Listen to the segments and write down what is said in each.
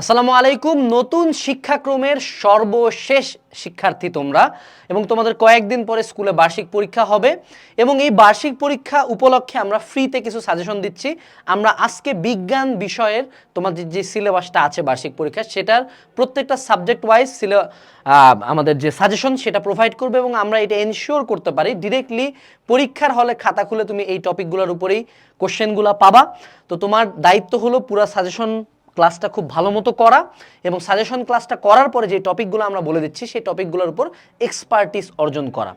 আসসালামু আলাইকুম। নতুন শিক্ষাক্রমের সর্বশেষ শিক্ষার্থী তোমরা এবং তোমাদের কয়েকদিন পরে স্কুলে বার্ষিক পরীক্ষা হবে এবং এই বার্ষিক পরীক্ষা উপলক্ষে আমরা ফ্রিতে কিছু সাজেশন দিচ্ছি। আমরা আজকে বিজ্ঞান বিষয়ের তোমাদের যে সিলেবাসটা আছে বার্ষিক পরীক্ষা সেটার প্রত্যেকটা সাবজেক্ট ওয়াইজ সিলে আমাদের যে সাজেশন সেটা প্রোভাইড করবে এবং আমরা এটা এনশিওর করতে পারি। ডিরেক্টলি পরীক্ষার হলে খাতা খুলে তুমি এই টপিকগুলোর উপরেই কোশ্চেনগুলো পাবা। তো তোমার দায়িত্ব হলো পুরো সাজেশন ক্লাসটা খুব ভালো মতো করা এবং সাজেশন ক্লাসটা করার পরে যে টপিকগুলো আমরা বলে দিচ্ছি, সেই টপিকগুলোর উপর এক্সপার্টিস অর্জন করা।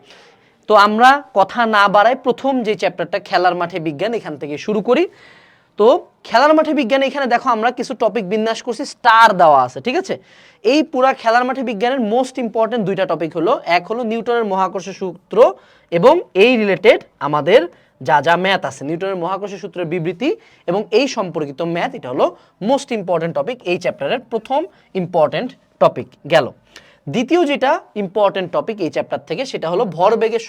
তো আমরা কথা না বাড়াই প্রথম যে চ্যাপ্টারটা খেলার মাঠে বিজ্ঞান, এখান থেকে শুরু করি। তো খেলার মাঠে বিজ্ঞান, এখানে দেখো আমরা কিছু টপিক বিন্যাস করছি স্টার দেওয়া আছে, ঠিক আছে? এই পুরা খেলার মাঠে বিজ্ঞানের মোস্ট ইম্পর্টেন্ট দুইটা টপিক হলো, এক হলো নিউটনের মহাকর্ষ সূত্র এবং এই রিলেটেড আমাদের যা যা ম্যাথ আছে। নিউটনের মহাকর্ষ সূত্রের বিবৃতি এবং এই সম্পর্কিত ম্যাথ এটা হলো মোস্ট ইম্পর্টেন্ট টপিক এই চ্যাপ্টারের প্রথম ইম্পর্টেন্ট টপিক গেল। দ্বিতীয় যেটা ইম্পর্টেন্ট টপিক এই চ্যাপ্টার থেকে, সেটা হলো ভরবেগের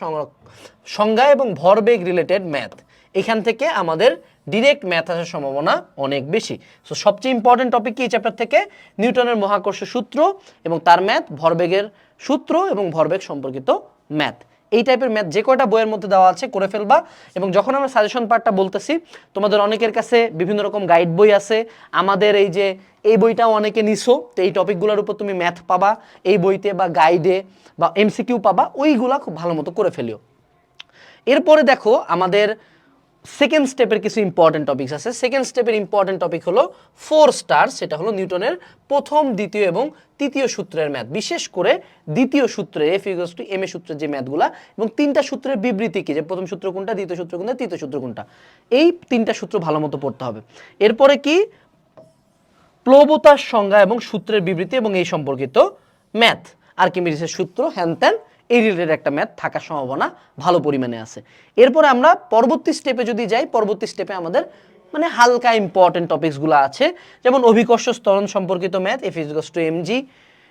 সংজ্ঞা এবং ভরবেগ রিলেটেড ম্যাথ এখান থেকে আমাদের ডিরেক্ট ম্যাথ আসার সম্ভাবনা অনেক বেশি। সো সবচেয়ে ইম্পর্টেন্ট টপিক কি এই চ্যাপ্টার থেকে? নিউটনের মহাকর্ষ সূত্র এবং তার ম্যাথ ভরবেগের সূত্র এবং ভরবেগ সম্পর্কিত ম্যাথ এই টাইপের ম্যাথ যে কয়টা বইয়ের মধ্যে দেওয়া আছে করে ফেলবা। এবং যখন আমরা সাজেশন পার্টটা বলতেছি, তোমাদের অনেকের কাছে বিভিন্ন রকম গাইড বই আছে। আমাদের এই যে, এই বইটাও অনেকে নিছো, তো এই টপিকগুলোর উপর তুমি ম্যাথ পাবা, এই বইতে বা গাইডে বা এমসিকিউ পাবা, ওইগুলা খুব ভালো মতো করে ফেলিও। এরপরে দেখো, আমাদের সেকেন্ড স্টেপের কিছু ইম্পর্টেন্ট টপিকস আছে। সেকেন্ড স্টেপের ইম্পর্টেন্ট টপিক হলো ফোর স্টার সেটা হলো নিউটনের প্রথম, দ্বিতীয় এবং তৃতীয় সূত্রের ম্যাথ বিশেষ করে দ্বিতীয় সূত্রে F equals to M A সূত্রের যে ম্যাথগুলা এবং তিনটা সূত্রের বিবৃতি কি? যে প্রথম সূত্র কোনটা, দ্বিতীয় সূত্র কোনটা, তৃতীয় সূত্র কোনটা? এই তিনটা সূত্র ভালো মতো পড়তে হবে। এরপরে কি? প্লবতার সংজ্ঞা এবং সূত্রের বিবৃতি এবং এই সম্পর্কিত ম্যাথ আর্কিমিডিসের সূত্র? হ্যান ত্যান এই রিলেটেড একটা ম্যাথ থাকার সম্ভাবনা ভালো পরিমাণে আছে। এরপরে আমরা পরবর্তী স্টেপে যদি যাই, পরবর্তী স্টেপে আমাদের মানে হালকা ইম্পর্টেন্ট টপিকসগুলো আছে। যেমন অভিকর্ষ স্তরণ সম্পর্কিত math F is to M G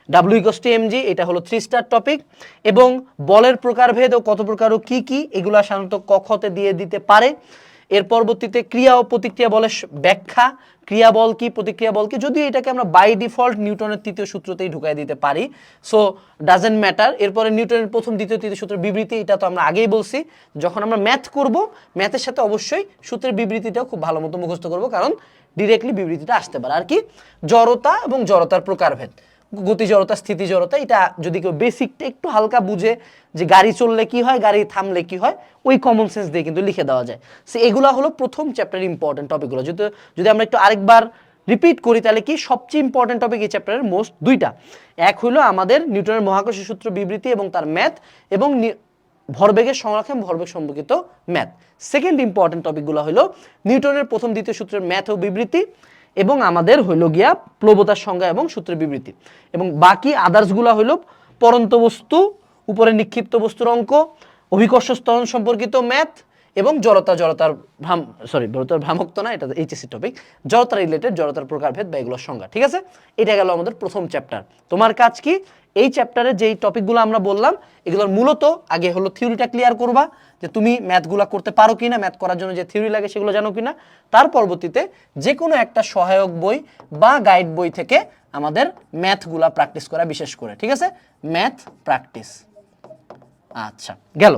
W equals to M G এটা হলো থ্রি স্টার টপিক এবং বলের প্রকারভেদ ও কত প্রকার ও কী কী, এগুলো সাধারণত কখতে দিয়ে দিতে পারে। এর পরবর্তীতে ক্রিয়া ও প্রতিক্রিয়া বলের ব্যাখ্যা, ক্রিয়া বল কি, প্রতিক্রিয়া বল কি, যদিও এটাকে আমরা বাই ডিফল্ট নিউটনের তৃতীয় সূত্রতেই ঢুকাই দিতে পারি। সো ডাজেন্ট ম্যাটার এরপরে নিউটনের প্রথম, দ্বিতীয়, তৃতীয় সূত্রের বিবৃতি, এটা তো আমরা আগেই বলছি। যখন আমরা ম্যাথ করব ম্যাথের সাথে অবশ্যই সূত্রের বিবৃতিটাও খুব ভালো মতো মুখস্থ করব, কারণ ডিরেক্টলি বিবৃতিটা আসতে পারে। আর কি? জড়তা এবং জড়তার প্রকারভেদ। গতি জড়তা স্থিতি জড়তা এটা যদি কেউ বেসিকটা একটু হালকা বুঝে যে গাড়ি চললে কি হয়, গাড়ি থামলে কি হয়, ওই কমন সেন্স দিয়ে কিন্তু লিখে দেওয়া যায়। সে এগুলো হলো প্রথম চ্যাপ্টারের ইম্পর্টেন্ট টপিকগুলো যদি যদি আমরা একটু আরেকবার রিপিট করি, তাহলে কি সবচেয়ে ইম্পর্টেন্ট টপিক এই চ্যাপ্টারের মোস্ট দুইটা। এক হলো আমাদের নিউটনের মহাকর্ষ সূত্র বিবৃতি এবং তার ম্যাথ এবং ভরবেগের সংরক্ষণ, ভরবেগ সম্পর্কিত ম্যাথ সেকেন্ড ইম্পর্টেন্ট টপিকগুলো হলো নিউটনের প্রথম দ্বিতীয় সূত্রের ম্যাথ ও বিবৃতি। এবং আমাদের হইল গিয়া প্লবতার সংজ্ঞা এবং সূত্রের বিবৃতি। এবং বাকি আদার্সগুলো হইল পরন্ত বস্তু, উপরে নিক্ষিপ্ত বস্তুর অঙ্ক, অভিকর্ষ স্তরণ সম্পর্কিত ম্যাথ এবং জড়তা, জড়তার ভ্রাম সরি জড়তার ভ্রামক্ত না, এটা এইচএসসি টপিক জড়তা রিলেটেড জড়তার প্রকারভেদ বা এগুলোর সংজ্ঞা, ঠিক আছে? এটা গেল আমাদের প্রথম চ্যাপ্টার তোমার কাজ কি? এই চ্যাপ্টারে যেই টপিকগুলো আমরা বললাম, এগুলোর মূলত আগে হলো থিওরিটা ক্লিয়ার করবা যে তুমি ম্যাথগুলো করতে পারো কি না ম্যাথ করার জন্য যে থিওরি লাগে সেগুলো জানো কি না তার পরবর্তীতে যে কোনো একটা সহায়ক বই বা গাইড বই থেকে আমাদের ম্যাথগুলা প্র্যাকটিস করা বিশেষ করে, ঠিক আছে? ম্যাথ প্র্যাকটিস আচ্ছা গেল।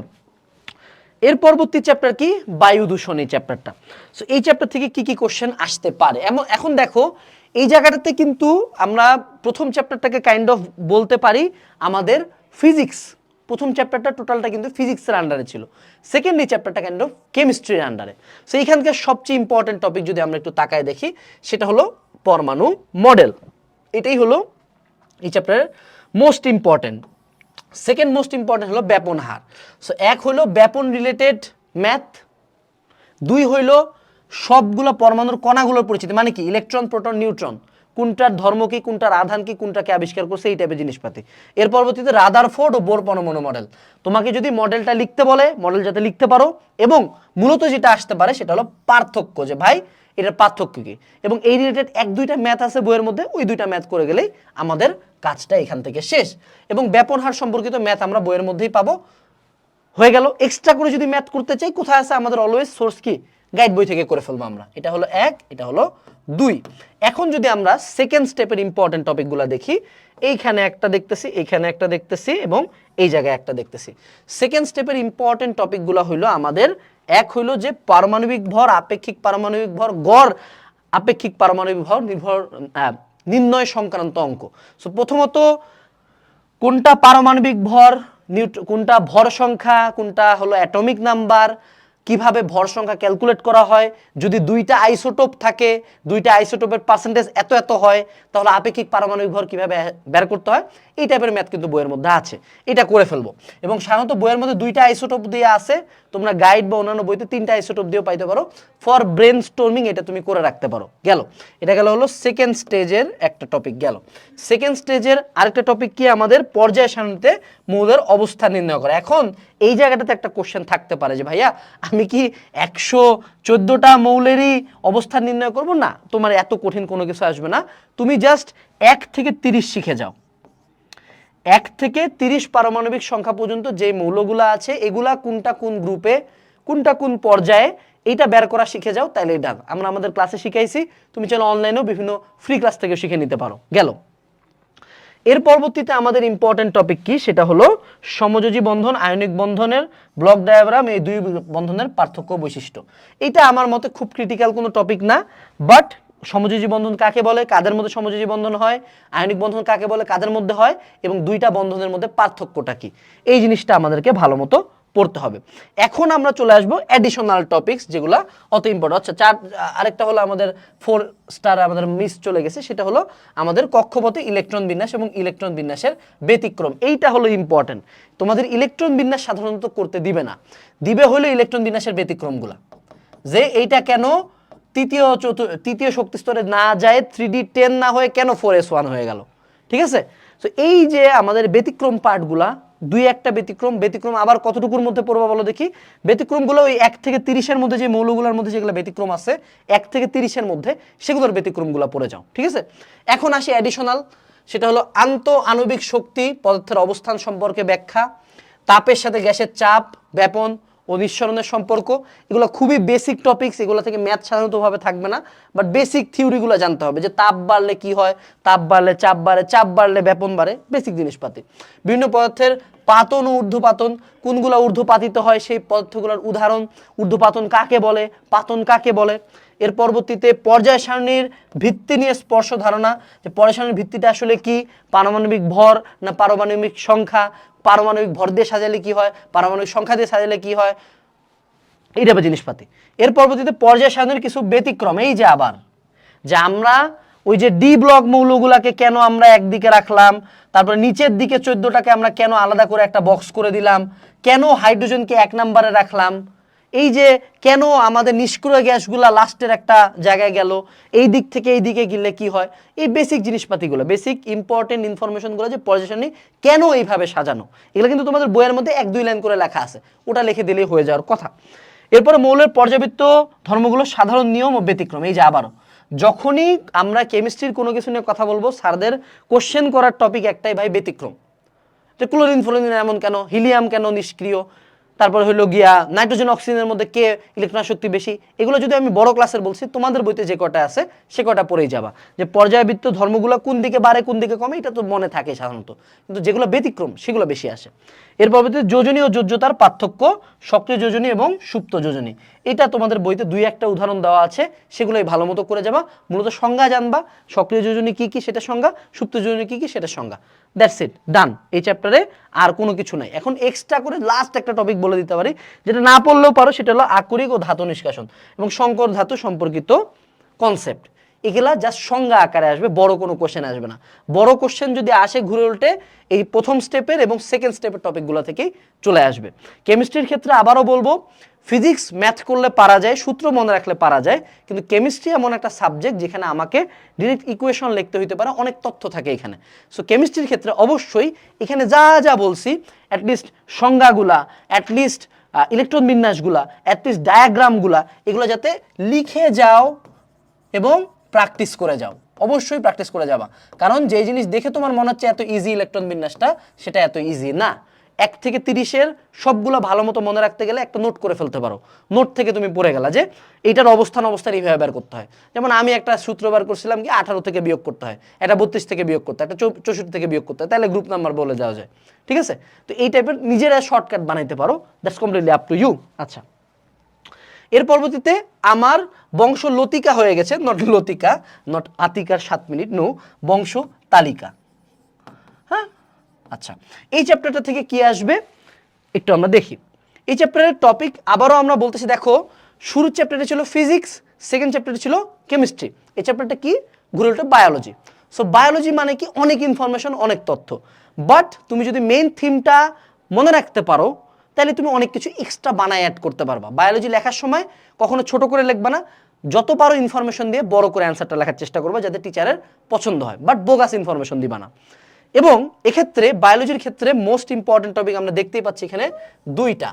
এর পরবর্তী চ্যাপ্টার কি? বায়ু দূষণ এই চ্যাপ্টারটা সো এই চ্যাপ্টার থেকে কি কি কোশ্চেন আসতে পারে? এমন এখন দেখো, এই জায়গাটাতে কিন্তু আমরা প্রথম চ্যাপ্টারটাকে কাইন্ড অফ বলতে পারি আমাদের ফিজিক্স প্রথম চ্যাপ্টারটা টোটালটা কিন্তু ফিজিক্সের আন্ডারে ছিল। সেকেন্ড এই চ্যাপ্টারটা কাইন্ড অফ কেমিস্ট্রির আন্ডারে সো এইখানকার সবচেয়ে ইম্পর্টেন্ট টপিক যদি আমরা একটু তাকায় দেখি, সেটা হলো পরমাণু মডেল এটাই হলো এই চ্যাপ্টারের most important second most important হলো ব্যাপন হার। সো এক হলো ব্যাপন রিলেটেড ম্যাথ দুই হইল সবগুলো পরমাণুর কণাগুলোর পরিচিতি। মানে কি? ইলেকট্রন প্রোটন নিউট্রন কোনটার ধর্ম কি, কোনটার আধান কি, কোনটাকে আবিষ্কার করছে, এই টাইপের জিনিসপাতি। এর পরবর্তীতে রাদার ফোর্ড ও বোর পরমাণু মডেল। তোমাকে যদি মডেলটা লিখতে বলে, মডেল যাতে লিখতে পারো, এবং মূলত যেটা আসতে পারে সেটা হলো পার্থক্য যে, ভাই, এটার পার্থক্য কি? এবং এই রিলেটেড এক, দুইটা ম্যাথ আছে বইয়ের মধ্যে, ওই দুইটা ম্যাথ করে গেলেই আমাদের কাজটা এখান থেকে শেষ। এবং ব্যাপন হার সম্পর্কিত ম্যাথ আমরা বইয়ের মধ্যেই পাবো। হয়ে গেল। এক্সট্রা করে যদি ম্যাথ করতে চাই, কোথায় আছে আমাদের অলওয়েজ সোর্স কি? গাইড বই থেকে করে ফেলব আমরা। এটা হলো এক, এটা হলো দুই। এখন যদি আমরা সেকেন্ড স্টেপের ইম্পর্টেন্ট টপিকগুলো দেখি, এইখানে একটা দেখতেছি, এইখানে একটা দেখতেছি এবং এই জায়গায় একটা দেখতেছি। সেকেন্ড স্টেপের ইম্পর্টেন্ট টপিকগুলো হইল আমাদের, এক হইল যে পারমাণবিক ভর, আপেক্ষিক পারমাণবিক ভর, গড়, আপেক্ষিক পারমাণবিক ভর, নির্ভর নির্ণয় সংক্রান্ত অঙ্ক। সো প্রথমত কোনটা পারমাণবিক ভর কোনটা ভর সংখ্যা, কোনটা হলো অ্যাটমিক নাম্বার কীভাবে ভর সংখ্যা ক্যালকুলেট করা হয়? যদি দুইটা আইসোটোপ থাকে, দুইটা আইসোটোপের পার্সেন্টেজ এত এত হয়, তাহলে আপেক্ষিক পারমাণবিক ভর কীভাবে বের করতে হয়? এই টাইপের ম্যাথ কিন্তু বইয়ের মধ্যে আছে। এটা করে ফেলব। এবং সাধারণত বইয়ের মধ্যে দুইটা আইসোটোপ দিয়ে আছে। তোমরা গাইড বা অন্যান্য বইতে তিনটা আইসোটোপ দিয়েও পাইতে পারো। ফর ব্রেন স্টোর্মিং এটা তুমি করে রাখতে পারো। গেল। এটা গেল হলো সেকেন্ড স্টেজের একটা টপিক গেল। সেকেন্ড স্টেজের আরেকটা টপিক কি? আমাদের পর্যায় সারণীতে মৌলের অবস্থান নির্ণয় করা। এখন এই জায়গাটাতে একটা কোশ্চেন থাকতে পারে যে, ভাইয়া, আমি কি একশো চোদ্দোটা মৌলেরই অবস্থান নির্ণয় করব? না, তোমার এত কঠিন কোনো কিছু আসবে না। তুমি জাস্ট এক থেকে তিরিশ শিখে যাও। এক থেকে তিরিশ পারমাণবিক সংখ্যা পর্যন্ত যে মৌলগুলা আছে, এগুলা কোনটা কোন গ্রুপে, কোনটা কোন পর্যায়ে, এইটা বের করা শিখে যাও তাহলে এটা আমরা আমাদের ক্লাসে শিখাইছি, তুমি চাইলে অনলাইনেও বিভিন্ন ফ্রি ক্লাস থেকে শিখে নিতে পারো। গেল। এর পরবর্তীতে আমাদের ইম্পর্টেন্ট টপিক কি? সেটা হলো সমযোজী বন্ধন, আয়নিক বন্ধনের ব্লক ডায়াগ্রাম এই দুই বন্ধনের পার্থক্য বৈশিষ্ট্য। এটা আমার মতে খুব ক্রিটিক্যাল কোনো টপিক না বাট সমযোজী বন্ধন কাকে বলে? কাদের মধ্যে সমযোজী বন্ধন হয়? আয়নিক বন্ধন কাকে বলে? কাদের মধ্যে হয়? এবং দুইটা বন্ধনের মধ্যে পার্থক্যটা কি? এই জিনিসটা আমাদেরকে ভালো মতো পড়তে হবে। এখন আমরা চলে আসব অ্যাডিশনাল টপিকস যেগুলো অত ইম্পর্টেন্ট আচ্ছা চার, আরেকটা হলো আমাদের ফোর স্টার আমাদের মিস চলে গেছে, সেটা হলো আমাদের কক্ষপথে ইলেকট্রন বিন্যাস এবং ইলেকট্রন বিন্যাসের ব্যতিক্রম। এইটা হলো ইম্পর্টেন্ট তোমাদের ইলেকট্রন বিন্যাস সাধারণত করতে দিবে না। দিবে হলো ইলেকট্রন বিন্যাসের ব্যতিক্রমগুলা। যে এইটা কেন তৃতীয় চতুর্থ তৃতীয় শক্তি স্তরে না যায় থ্রি ডি টেন না হয়ে কেন ফোর এস ওয়ান হয়ে গেল? ঠিক আছে? তো এই যে আমাদের ব্যতিক্রম পার্টগুলা দুই একটা ব্যতিক্রম ব্যতিক্রম আবার কতটুকুর মধ্যে পড়বা বলো দেখি? ব্যতিক্রমগুলো ওই এক থেকে তিরিশের মধ্যে যে মৌলগুলোর মধ্যে যেগুলো ব্যতিক্রম আছে, এক থেকে তিরিশের মধ্যে সেগুলোর ব্যতিক্রমগুলো পড়ে যাও, ঠিক আছে? এখন আসি অ্যাডিশনাল সেটা হলো আন্ত আণবিক শক্তি, পদার্থের অবস্থান সম্পর্কে ব্যাখ্যা, তাপের সাথে গ্যাসের চাপ, ব্যাপন ও নিঃসরণের সম্পর্ক, এগুলো খুবই বেসিক টপিকস এগুলো থেকে ম্যাথ সাধারণতভাবে থাকবে না বাট বেসিক থিওরিগুলো জানতে হবে যে তাপ বাড়লে কি হয়, তাপ বাড়লে চাপ বাড়ে, চাপ বাড়লে ব্যাপন বাড়ে বেসিক জিনিসপাতি। বিভিন্ন পদার্থের পাতন ও ঊর্ধ্বপাতন? কোনগুলো ঊর্ধ্বপাতিত হয় সেই পদার্থগুলোর উদাহরণ? ঊর্ধ্বপাতন কাকে বলে? পাতন কাকে বলে? এর পরবর্তীতে পর্যায় সারণীর ভিত্তি নিয়ে স্পর্শ ধারণা। যে পর্যায় সারণীর ভিত্তিটা আসলে কি? পারমাণবিক ভর না পারমাণবিক সংখ্যা? পারমাণবিক ভর দিয়ে সাজালে কি হয়? পারমাণবিক সংখ্যা দিয়ে সাজালে কি হয়? এই টাইপের জিনিসপাতি। এর পরবর্তীতে পর্যায় সারণীর কিছু ব্যতিক্রম। এই যে আবার, যে আমরা ওই যে ডি ব্লক মৌলগুলাকে কেন আমরা একদিকে রাখলাম? তারপরে নিচের দিকে চোদ্দটাকে আমরা কেন আলাদা করে একটা বক্স করে দিলাম? কেন হাইড্রোজেনকে এক নম্বরে রাখলাম? এই যে কেন আমাদের নিষ্ক্রিয় গ্যাসগুলা লাস্টের একটা জায়গায় গেল? এই দিক থেকে এই দিকে গেলে কি হয়? এই বেসিক জিনিসপাতিগুলো বেসিক ইম্পর্টেন্ট ইনফরমেশনগুলো যে পর্যায়সারণী কেন এইভাবে সাজানো? এগুলো কিন্তু তোমাদের বইয়ের মধ্যে এক দুই লাইন করে লেখা আছে। ওটা লিখে দিলেই হয়ে যাওয়ার কথা। এরপরে মৌলের পর্যাবৃত্ত ধর্মগুলো সাধারণ নিয়ম ও ব্যতিক্রম, এই যে আবারও। যখনই আমরা কেমিস্ট্রির কোনো কিছু নিয়ে কথা বলব, স্যারদের কোশ্চেন করার টপিক একটাই ভাই ব্যতিক্রম। যে ক্লোরিন ফ্লোরিন এমন কেন? হিলিয়াম কেন নিষ্ক্রিয়? তারপর হলো গিয়া নাইট্রোজেন অক্সিজেনের মধ্যে কে ইলেকট্রন শক্তি বেশি? এগুলো যদি আমি বড় ক্লাসের বলছি, তোমাদের বইতে যে কটা আছে, সে কটা পড়েই যাবা। যে পর্যায়বৃত্ত ধর্মগুলো কোন দিকে বাড়ে, কোন দিকে কমে, এটা তো মনে থাকে সাধারণত। কিন্তু যেগুলো ব্যতিক্রম, সেগুলো বেশি আসে। এর পরবর্তীতে যোজনী ও যোজ্যতার পার্থক্য সক্রিয় যোজনী এবং সুপ্ত যোজনী। এটা তোমাদের বইতে দুই একটা উদাহরণ দেওয়া আছে, সেগুলোই ভালো মতো করে যাবা। মূলত সংজ্ঞা জানবা, সক্রিয় যোজনী কি কি সেটা সংজ্ঞা, সুপ্ত যোজনী কি কি সেটা সংজ্ঞা। দ্যাটস ইট ডান এই চ্যাপ্টারে আর কোনো কিছু নাই। এখন এক্সট্রা করে লাস্ট একটা টপিক বলে দিতে পারি, যেটা না পড়লেও পারো, সেটা হলো আকরিক ও ধাতু নিষ্কাশন এবং সংকর ধাতু সম্পর্কিত কনসেপ্ট এগুলা জাস্ট সংজ্ঞা আকারে আসবে, বড় কোনো কোশ্চেন আসবে না। বড় কোশ্চেন যদি আসে ঘুরে উল্টে, এই প্রথম স্টেপের এবং সেকেন্ড স্টেপের টপিকগুলো থেকেই চলে আসবে। কেমিস্ট্রির ক্ষেত্রে আবারও বলব ফিজিক্স ম্যাথ করলে পারা যায়, সূত্র মনে রাখলে পারা যায়, কিন্তু কেমিস্ট্রি এমন একটা সাবজেক্ট যেখানে আমাকে ডিরেক্ট ইকুয়েশন লিখতে হইতে পারে, অনেক তথ্য থাকে এখানে। সো কেমিস্ট্রির ক্ষেত্রে অবশ্যই এখানে যা যা বলছি অ্যাটলিস্ট সংজ্ঞাগুলা অ্যাটলিস্ট ইলেকট্রন বিন্যাসগুলা অ্যাটলিস্ট ডায়াগ্রামগুলা এগুলো যাতে লিখে যাও এবং প্র্যাকটিস করে যাও। অবশ্যই প্র্যাকটিস করে যাবা। কারণ যে জিনিস দেখে তোমার মনে হচ্ছে এত ইজি ইলেকট্রন বিন্যাসটা, সেটা এত ইজি না। এক থেকে তিরিশের সবগুলো ভালো মতো মনে রাখতে গেলে একটা নোট করে ফেলতে পারো। নোট থেকে তুমি পড়ে গেলা যে এটার অবস্থান অবস্থান এইভাবে বের করতে হয়। যেমন আমি একটা সূত্র বার করছিলাম কি, আঠারো থেকে বিয়োগ করতে হয় এটা বত্রিশ থেকে বিয়োগ করতে হয়, একটা চৌষট্টি থেকে বিয়োগ করতে হয়। তাহলে গ্রুপ নাম্বার বলে যাওয়া যায়। ঠিক আছে? তো এই টাইপের নিজেরা শর্টকাট বানাইতে পারো। That's completely up to you আচ্ছা। এর পরবর্তীতে আমার বংশ লতিকা হয়ে গেছে নট লতিকা নট আতিকার সাত মিনিট নো বংশ তালিকা। হ্যাঁ? আচ্ছা এই চ্যাপ্টারটা থেকে কি আসবে? একটু আমরা দেখি। এই চ্যাপ্টারের টপিক আবারও আমরা বলতেছি, দেখো, শুরুর চ্যাপ্টারে ছিল ফিজিক্স সেকেন্ড চ্যাপ্টারে ছিল কেমিস্ট্রি এই চ্যাপ্টারটা কি? ঘুরে উল্টো বায়োলজি সো বায়োলজি মানে কি? অনেক ইনফরমেশন অনেক তথ্য। বাট তুমি যদি মেইন থিমটা মনে রাখতে পারো তাহলে তুমি অনেক কিছু এক্সট্রা বানায় অ্যাড করতে পারবা। বায়োলজি লেখার সময় কখনো ছোট করে লিখবা না। যত পারো ইনফরমেশন দিয়ে বড় করে অ্যান্সারটা লেখার চেষ্টা করবা যাতে টিচারের পছন্দ হয়। বাট বোগাস ইনফরমেশন দিবা না। এবং এক্ষেত্রে বায়োলজির ক্ষেত্রে মোস্ট ইম্পর্টেন্ট টপিক আমরা দেখতেই পাচ্ছি এখানে দুইটা।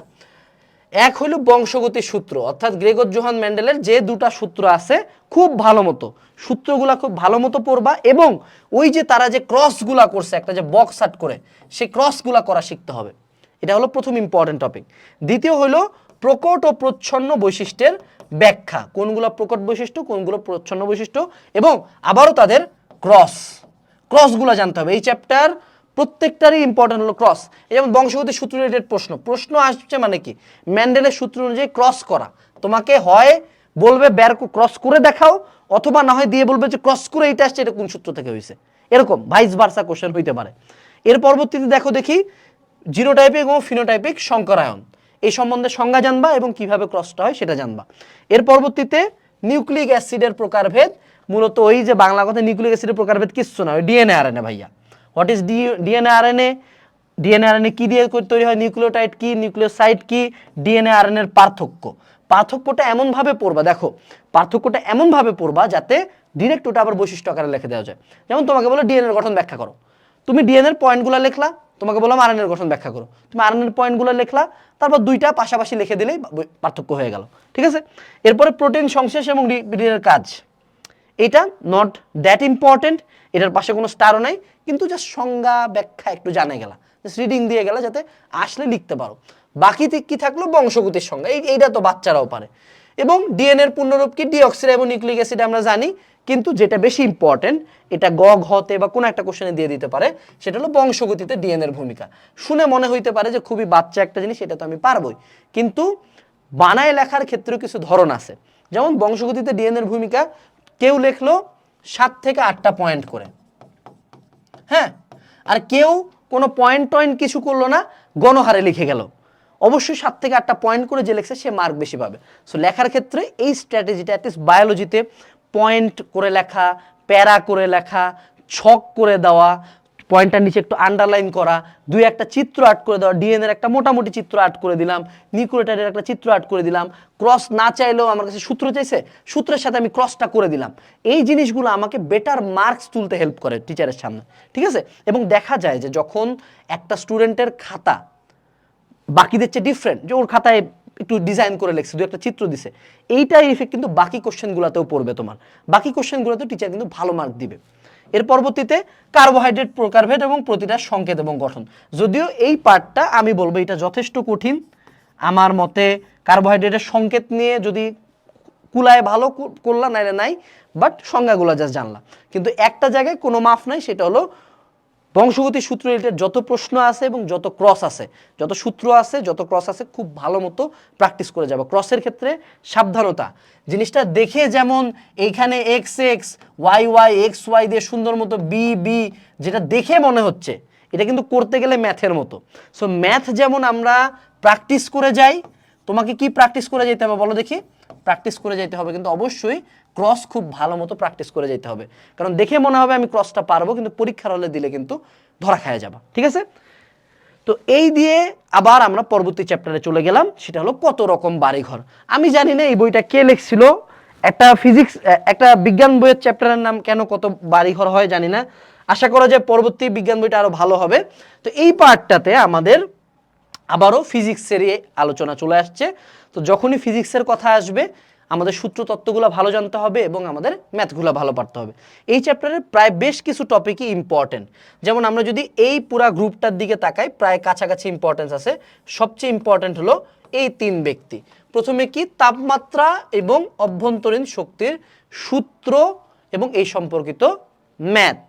এক হইল বংশগতির সূত্র, অর্থাৎ গ্রেগর জোহান ম্যান্ডেলের যে দুটা সূত্র আছে খুব ভালো মতো, সূত্রগুলা খুব ভালো মতো পড়বা এবং ওই যে তারা যে ক্রসগুলা করছে, একটা যে বক্স আট করে, সেই ক্রসগুলা করা শিখতে হবে। এটা হলো প্রথম ইম্পর্টেন্ট টপিক দ্বিতীয় হলো প্রকট ও প্রচ্ছন্ন বৈশিষ্ট্যের ব্যাখ্যা। কোনগুলো প্রকট বৈশিষ্ট্য, কোনগুলো প্রচ্ছন্ন বৈশিষ্ট্য এবং আবারও তাদের ক্রস ক্রসগুলো জানতে হবে। এই চ্যাপ্টার প্রত্যেকটারই ইম্পর্টেন্ট হলো ক্রস যেমন বংশগতির সূত্র রিলেটেড প্রশ্ন। প্রশ্ন আসছে মানে কি? ম্যান্ডেলের সূত্র অনুযায়ী ক্রস করা। তোমাকে হয় বলবে ব্যার ক্রস করে দেখাও, অথবা না হয় দিয়ে বলবে যে ক্রস করে এটা আসছে, এটা কোন সূত্র থেকে হয়েছে এরকম ভাইস ভার্সা কোশ্চেন হইতে পারে। এর পরবর্তীতে দেখো দেখি জিনোটাইপিক এবং ফিনোটাইপিক সংকরায়ন। এই সম্বন্ধে সংজ্ঞা জানবা এবং কীভাবে ক্রসটা হয় সেটা জানবা। এর পরবর্তীতে নিউক্লিক অ্যাসিডের প্রকারভেদ। মূলত ওই যে বাংলা কথা নিউক্লিক অ্যাসিডের প্রকারভেদ কিচ্ছু না, ওই ডিএনএ আরএনএ ভাইয়া। What is D DNA RNA DNA RNA কি দিয়ে তৈরি হয়? নিউক্লিওটাইড কি, নিউক্লিওসাইড কি? ডিএনএ আরএনএর পার্থক্য। পার্থক্যটা এমনভাবে পড়বা, দেখো, পার্থক্যটা এমনভাবে পড়বা যাতে ডিরেক্ট ওটা আবার বৈশিষ্ট্য আকারে লিখে দেওয়া যায়। যেমন তোমাকে বলো ডিএনএর গঠন ব্যাখ্যা করো। তুমি ডিএনএর পয়েন্টগুলো লিখলা তোমাকে বললাম আরএনএর গঠন ব্যাখ্যা করো। তুমি আরএনএর পয়েন্টগুলো লিখলা, তারপর দুইটা পাশাপাশি লিখে দিলেই পার্থক্য হয়ে গেল। ঠিক আছে? এরপরে প্রোটিন সংশ্লেষ এবং ডিএনএর কাজ। এটা নট দ্যাট ইম্পর্টেন্ট এটার পাশে কোনো স্টারও নাই, কিন্তু জাস্ট সংজ্ঞা ব্যাখ্যা একটু জানে গেলা। জাস্ট রিডিং দিয়ে গেলা যাতে আসলে লিখতে পারো। বাকিতে কি থাকল? বংশগতির সংজ্ঞা। এই, এইটা তো বাচ্চারাও পারে। এবং ডিএনএর পূর্ণরূপ কি? ডিঅক্সিরাইব এবং নিউক্লিক অ্যাসিড আমরা জানি। কিন্তু যেটা বেশি ইম্পর্টেন্ট এটা গ ঘতে বা কোনো একটা কোশ্চেনে দিয়ে দিতে পারে, সেটা হলো বংশগতিতে ডিএনএর ভূমিকা। শুনে মনে হইতে পারে যে খুবই বাচ্চা একটা জিনিস এটা তো আমি পারবই। কিন্তু বানায় লেখার ক্ষেত্রেও কিছু ধরন আছে। যেমন বংশগতিতে ডিএনএর ভূমিকা, কেউ লেখলো সাত থেকে আটটা পয়েন্ট করে। হ্যাঁ? আর কেউ কোনো পয়েন্ট টয়েন্ট কিছু করল না, গণহারে লিখে গেল। অবশ্যই সাত থেকে আটটা পয়েন্ট করে যে লেখছে, সে মার্ক বেশি পাবে। সো লেখার ক্ষেত্রে এই স্ট্র্যাটেজিটা অ্যাটলিস্ট বায়োলজিতে পয়েন্ট করে লেখা, প্যারা করে লেখা, ছক করে দেওয়া, পয়েন্টটার নিচে একটু আন্ডারলাইন করা, দুই একটা চিত্র আর্ট করে দেওয়া ডিএনএর একটা মোটামুটি চিত্র আর্ট করে দিলাম, নিউক্লিওটাইডের একটা চিত্র আর্ট করে দিলাম ক্রস না চাইলেও আমার কাছে সূত্র চাইছে, সূত্রের সাথে আমি ক্রসটা করে দিলাম। এই জিনিসগুলো আমাকে বেটার মার্কস তুলতে হেল্প করে টিচারের সামনে, ঠিক আছে? এবং দেখা যায় যে যখন একটা স্টুডেন্টের খাতা, বাকিদের চেয়ে ডিফারেন্ট যে ওর খাতায় একটু ডিজাইন করে লেখছে, দু একটা চিত্র দিছে। এইটাই ইফেক্ট কিন্তু বাকি কোশ্চেনগুলোতেও পড়বে তোমার। বাকি কোশ্চেনগুলোতেও টিচার কিন্তু ভালো মার্ক দিবে। এর পরবর্তীতে কার্বোহাইড্রেট প্রকারভেদ এবং প্রতিটা সংকেত এবং গঠন। যদিও এই পার্টটা আমি বলব এটা যথেষ্ট কঠিন। আমার মতে কার্বোহাইড্রেটের সংকেত নিয়ে যদি কুলায় ভালো করলা, নাইলে নাই বাট সংজ্ঞাগুলো জাস্ট জানলা কিন্তু একটা জায়গায় কোনো মাফ নাই, সেটা হলো বংশগতি সূত্র রিলেটেড যত প্রশ্ন আছে এবং যত ক্রস আছে, যত সূত্র আছে, যত ক্রস আছে খুব ভালো মতো প্র্যাকটিস করে যাবে। ক্রসের ক্ষেত্রে সাবধানতা। জিনিসটা দেখে যেমন এইখানে X X Y Y X Y দিয়ে সুন্দর মতো বি বি যেটা দেখে মনে হচ্ছে, এটা কিন্তু করতে গেলে ম্যাথের মতো। সো ম্যাথ যেমন আমরা প্র্যাকটিস করে যাই তোমাকে কি প্র্যাকটিস করে যেতে হবে বলো দেখি? প্র্যাকটিস করে যেতে হবে, কিন্তু অবশ্যই ক্রস খুব ভালো মতো প্র্যাকটিস করে যেতে হবে। কারণ দেখে মনে হবে আমি ক্রসটা পারব, কিন্তু পরীক্ষার হলে দিলে কিন্তু ধরা খায় যাবা, ঠিক আছে? তো এই দিয়ে আবার আমরা পরবর্তী চ্যাপ্টারে চলে গেলাম, সেটা হলো কত রকম বাড়িঘর। আমি জানি না এই বইটা কে লিখছিল, একটা ফিজিক্স একটা বিজ্ঞান বইয়ের চ্যাপ্টারের নাম কেন কত বাড়িঘর হয় জানি না। আশা করা যায় পরবর্তী বিজ্ঞান বইটা আরও ভালো হবে। তো এই পার্টটাতে আমাদের আবারও ফিজিক্সেরই আলোচনা চলে আসছে। তো যখনই ফিজিক্সের কথা আসবে, আমাদের সূত্র তত্ত্বগুলো ভালো জানতে হবে এবং আমাদের ম্যাথগুলো ভালো পারতে হবে। এই চ্যাপ্টারের প্রায় বেশ কিছু টপিকই ইম্পর্টেন্ট যেমন আমরা যদি এই পুরা গ্রুপটার দিকে তাকাই, প্রায় কাছাকাছি ইম্পর্টেন্স আছে। সবচেয়ে ইম্পর্টেন্ট হলো এই তিন ব্যক্তি। প্রথমে কি? তাপমাত্রা এবং অভ্যন্তরীণ শক্তির সূত্র এবং এই সম্পর্কিত ম্যাথ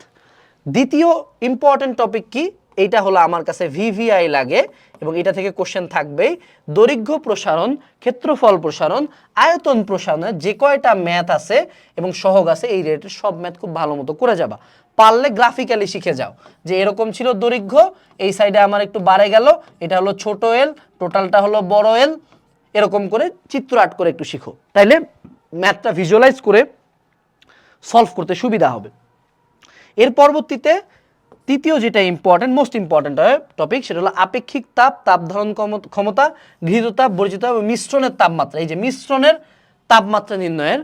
দ্বিতীয় ইম্পর্টেন্ট টপিক কি? এইটা হলো আমার কাছে ভিভিআই লাগে এবং এটা থেকে কোশ্চেন থাকবেই। দৈর্ঘ্য প্রসারণ, ক্ষেত্রফল প্রসারণ, আয়তন প্রসারণের যে কয়টা ম্যাথ আছে এবং সহগ আছে, এই রিলেটেড সব ম্যাথ খুব ভালো মতো করে যাবা। পারলে গ্রাফিক্যালি শিখে যাও যে এরকম ছিল দৈর্ঘ্য, এই সাইডে আমার একটু বাড়ে গেল, এটা হলো ছোট এল টোটালটা হলো বড় এল এরকম করে চিত্র আর্ট করে একটু শিখো। তাইলে ম্যাথটা ভিজুয়ালাইজ করে সলভ করতে সুবিধা হবে। এর পরবর্তীতে তৃতীয় যেটা ইম্পর্টেন্ট মোস্ট ইম্পর্টেন্ট টপিক সেটা হলো আপেক্ষিক তাপ তাপ ধারণ ক্ষমতা গৃহীত তাপ বর্জিত এবং মিশ্রণের তাপমাত্রা। এই যে মিশ্রণের তাপমাত্রা নির্ণয়ের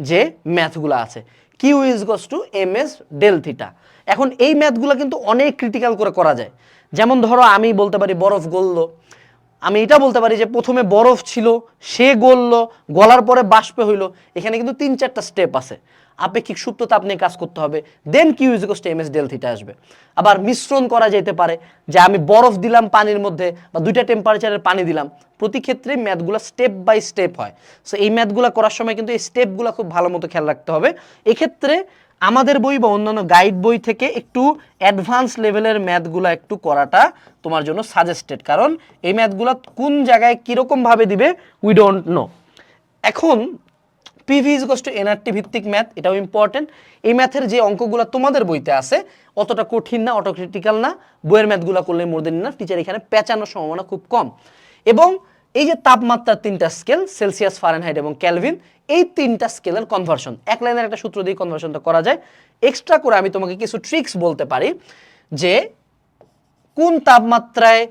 যে ম্যাথগুলো আছে কিউ ইজ গোস to M S del theta এখন এই ম্যাথগুলো কিন্তু অনেক ক্রিটিক্যাল করে করা যায়। যেমন ধরো আমি বলতে পারি বরফ গললো। আমি এটা বলতে পারি যে প্রথমে বরফ ছিল, সে গললো, গলার পরে বাষ্পে হইল। এখানে কিন্তু তিন চারটা স্টেপ আছে। আপেক্ষিক তাপ নিয়ে কাজ করতে হবে। Then Q is to M S del theta আসবে। আবার মিশ্রণ করা যেতে পারে যে আমি বরফ দিলাম পানির মধ্যে বা দুইটা টেম্পারেচারের পানি দিলাম। প্রতি ক্ষেত্রে ম্যাথগুলো স্টেপ বাই স্টেপ হয়। সো এই ম্যাথগুলো করার সময় কিন্তু এই স্টেপগুলো খুব ভালো মতো খেয়াল রাখতে হবে। এক্ষেত্রে আমাদের বই বা অন্যান্য গাইড বই থেকে একটু অ্যাডভান্স লেভেলের ম্যাথগুলো একটু করাটা তোমার জন্য সাজেস্টেড কারণ এই ম্যাথগুলো কোন জায়গায় কীরকমভাবে দিবে উই ডোন্ট নো এখন পিভি ইজ টু এনআরটি ভিত্তিক ম্যাথ এটাও ইম্পর্টেন্ট এই ম্যাথের যে অঙ্কগুলো তোমাদের বইতে আছে, অতটা কঠিন না অটো ক্রিটিক্যাল না, বইয়ের ম্যাথগুলো করলে মোর দেন না টিচার এখানে পেঁচানোর সম্ভাবনা খুব কম। এবং এই যে তাপমাত্রার তিনটা স্কেল সেলসিয়াস ফারেনহাইট এবং ক্যালভিন এই তিনটা স্কেলের কনভার্সন এক লাইনের একটা সূত্র দিয়ে কনভার্সনটা করা যায়। এক্সট্রা করে আমি তোমাকে কিছু ট্রিক্স বলতে পারি যে, কোন তাপমাত্রায়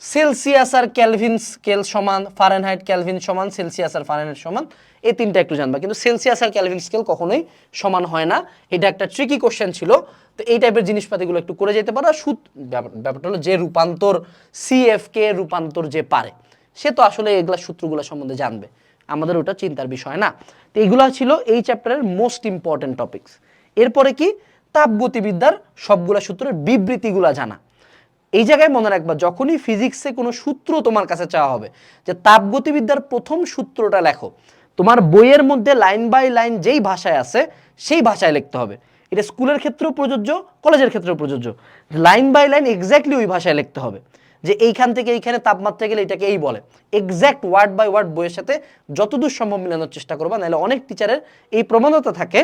সেলসিয়াস আর ক্যালভিন স্কেল সমান, ফারেনহাইট ক্যালভিন সমান, সেলসিয়াস আর ফারেনহাইট সমান, এই তিনটা একটু জানবা। কিন্তু সেলসিয়াস আর ক্যালভিন স্কেল কখনোই সমান হয় না। এটা একটা ট্রিকি কোশ্চেন ছিল। তো এই টাইপের জিনিসপাতিগুলো একটু করে যেতে পারো। ব্যাপার- ব্যাপারটা হলো যে রূপান্তর সিএফকে রূপান্তর যে পারে, সে তো আসলে এগুলা সূত্রগুলো সম্বন্ধে জানবে। আমাদের ওটা চিন্তার বিষয় না। তো এইগুলা ছিল এই চ্যাপ্টারের মোস্ট ইম্পর্টেন্ট টপিকস এরপরে কি? তাপগতিবিদ্যার সবগুলা সূত্রের বিবৃতিগুলা জানা। এই জায়গায় মনে রাখবা, যখনই ফিজিক্সে কোনো সূত্র তোমার কাছে চাওয়া হবে, যে তাপগতিবিদ্যার প্রথম সূত্রটা লেখো, তোমার বইয়ের মধ্যে লাইন বাই লাইন যেই ভাষায় আছে, সেই ভাষায় লিখতে হবে। এটা স্কুলের ক্ষেত্রেও প্রযোজ্য, কলেজের ক্ষেত্রেও প্রযোজ্য। লাইন বাই লাইন এক্স্যাক্টলি ওই ভাষায় লিখতে হবে, যে এইখান থেকে এইখানে তাপমাত্রা গেলে এটাকে এই বলে। এক্স্যাক্ট ওয়ার্ড বাই ওয়ার্ড বইয়ের সাথে যতদূর সম্ভব মিলানোর চেষ্টা করবা, নাহলে অনেক টিচারের এই প্রবণতা থাকে,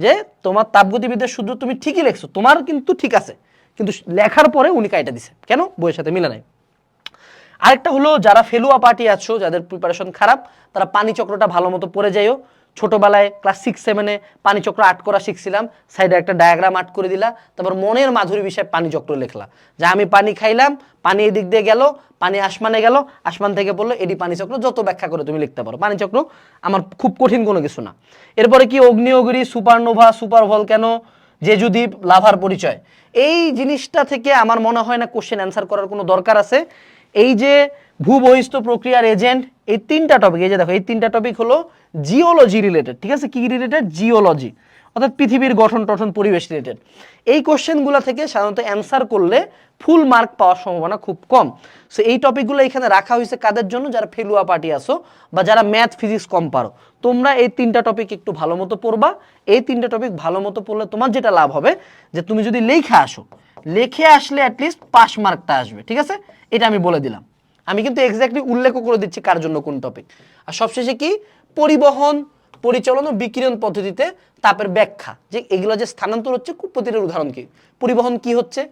যে তোমার তাপগতিবিদ্যার সূত্র তুমি ঠিকই লেখছো, তোমার কিন্তু ঠিক আছে। কিন্তু লেখার পরে উনি কাইটা দিছে। কেন? বইয়ের সাথে মিলে নাই। আরেকটা হলো, যারা ফেলুয়া পার্টি আছো, যাদের প্রিপারেশন খারাপ, তারা পানি চক্রটা ভালো মতো পড়ে যাইও। ছোটবেলায় ক্লাস সিক্স সেভেনে পানি চক্র আট করা শিখছিলাম। সাইডে একটা ডায়াগ্রাম আট করে দিলা। তারপর মনের মাধুরী বিষয়ে পানি চক্র লিখলা। যে আমি পানি খাইলাম, পানি এদিক দিয়ে গেল, পানি আসমানে গেল। আসমান থেকে পড়ল এডি পানি চক্র, যত ব্যাখ্যা করে তুমি লিখতে পারো। পানি চক্র আমার খুব কঠিন কোনো কিছু না। এরপরে কি অগ্নিয়গিরি সুপারনোভা সুপার ভল কেন? জেজুদ্বীপ লাভার পরিচয়। এই জিনিসটা থেকে আমার মনে হয় না কোশ্চেন অ্যান্সার করার কোনো দরকার আছে। এই যে ভূবহিষ্ঠ প্রক্রিয়ার এজেন্ট এই তিনটা টপিক এই যে দেখো, এই তিনটা টপিক হলো জিওলজি রিলেটেড ঠিক আছে? কি রিলেটেড জিওলজি অর্থাৎ পৃথিবীর গঠন টঠন পরিবেশ রিলেটেড এই কোশ্চেনগুলো থেকে সাধারণত অ্যান্সার করলে ফুল মার্ক পাওয়ার সম্ভাবনা খুব কম। সো এই টপিকগুলো এখানে রাখা হয়েছে কাদের জন্য? যারা ফেলুয়া পার্টি আসো বা যারা ম্যাথ ফিজিক্স কম পারো। তোমরা এই তিনটা টপিক একটু ভালো মতো পড়বা। এই তিনটা টপিক ভালো মতো পড়লে তোমার যেটা লাভ হবে, যে তুমি যদি লেখে আসো, লেখে আসলে অ্যাটলিস্ট পাস মার্কটা আসবে, ঠিক আছে? এটা আমি বলে দিলাম। আমি কিন্তু এক্স্যাক্টলি উল্লেখও করে দিচ্ছি কার জন্য কোন টপিক আর সবশেষে কি? পরিবহন পরিচালন ও বিকিরণ পদ্ধতিতে তাপের ব্যাখ্যা। যে এগুলো যে স্থানান্তর হচ্ছে প্রতিটার উদাহরণ কি? পরিবহন কি হচ্ছে?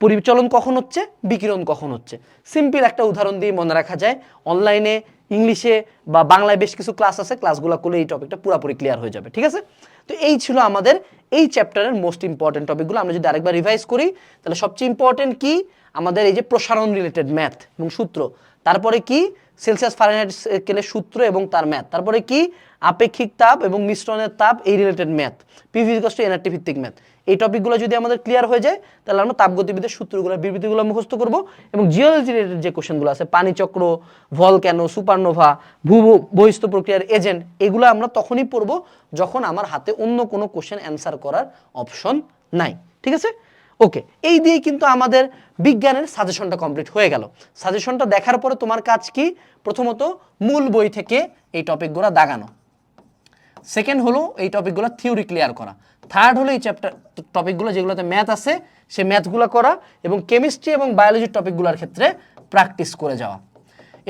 পরিচালন কখন হচ্ছে? বিকিরণ কখন হচ্ছে? সিম্পল একটা উদাহরণ দিয়ে মনে রাখা যায়। অনলাইনে ইংলিশে বা বাংলায় বেশ কিছু ক্লাস আছে, ক্লাসগুলো করলে এই টপিকটা পুরোপুরি ক্লিয়ার হয়ে যাবে, ঠিক আছে? তো এই ছিল আমাদের এই চ্যাপ্টারের মোস্ট ইম্পর্টেন্ট টপিকগুলো। আমরা যদি আরেকবার রিভাইজ করি, তাহলে সবচেয়ে ইম্পর্টেন্ট কি? আমাদের এই যে প্রসারণ রিলেটেড ম্যাথ এবং সূত্র। তারপরে কি? সেলসিয়াস ফারেনহাইট স্কেলের সূত্র এবং তার ম্যাথ তারপরে কি? আপেক্ষিক তাপ এবং মিশ্রণের তাপ, এই related math PV to NRT ভিত্তিক ম্যাথ এই টপিকগুলো যদি আমাদের ক্লিয়ার হয়ে যায়, তাহলে আমরা তাপগতিবিদের সূত্রগুলো বিবৃতিগুলো মুখস্থ করব এবং জিওলজি রিলেটেড যে কোশ্চেনগুলো আছে পানিচক্র ভলক্যানো সুপারনোভা ভূ বহিস্থ প্রক্রিয়ার এজেন্ট এগুলো আমরা তখনই পড়ব যখন আমার হাতে অন্য কোনো কোশ্চেন অ্যান্সার করার অপশন নাই। ঠিক আছে? ওকে এই দিয়ে কিন্তু আমাদের বিজ্ঞানের সাজেশনটা কমপ্লিট হয়ে গেল। সাজেশনটা দেখার পরে তোমার কাজ কি? প্রথমত মূল বই থেকে এই টপিকগুলো দাগানো। সেকেন্ড হলো এই টপিকগুলো থিওরি ক্লিয়ার করা। থার্ড হলো এই চ্যাপ্টার টপিকগুলো যেগুলোতে ম্যাথ আছে, সে ম্যাথগুলো করা এবং কেমিস্ট্রি এবং বায়োলজির টপিকগুলোর ক্ষেত্রে প্র্যাকটিস করে যাওয়া।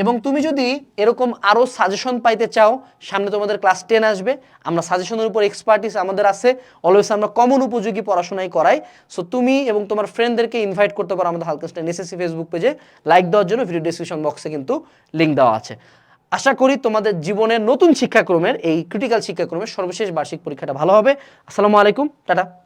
এবং তুমি যদি এরকম আরও সাজেশন পাইতে চাও, সামনে তোমাদের ক্লাস টেন আসবে, আমরা সাজেশনের উপর এক্সপার্টিস আমাদের আছে অলওয়েজ আমরা কমন উপযোগী পড়াশোনাই করাই। সো তুমি এবং তোমার ফ্রেন্ডদেরকে ইনভাইট করতে পারো আমাদের হালকাস্টা নেসেসি ফেসবুক পেজে লাইক দেওয়ার জন্য ভিডিও ডিসক্রিপশন বক্সে কিন্তু লিঙ্ক দেওয়া আছে। আশা করি তোমাদের জীবনের নতুন শিক্ষাক্রমের এই ক্রিটিক্যাল শিক্ষাক্রমের সর্বশেষ বার্ষিক পরীক্ষাটা ভালো হবে। আসসালামু আলাইকুম, টাটা।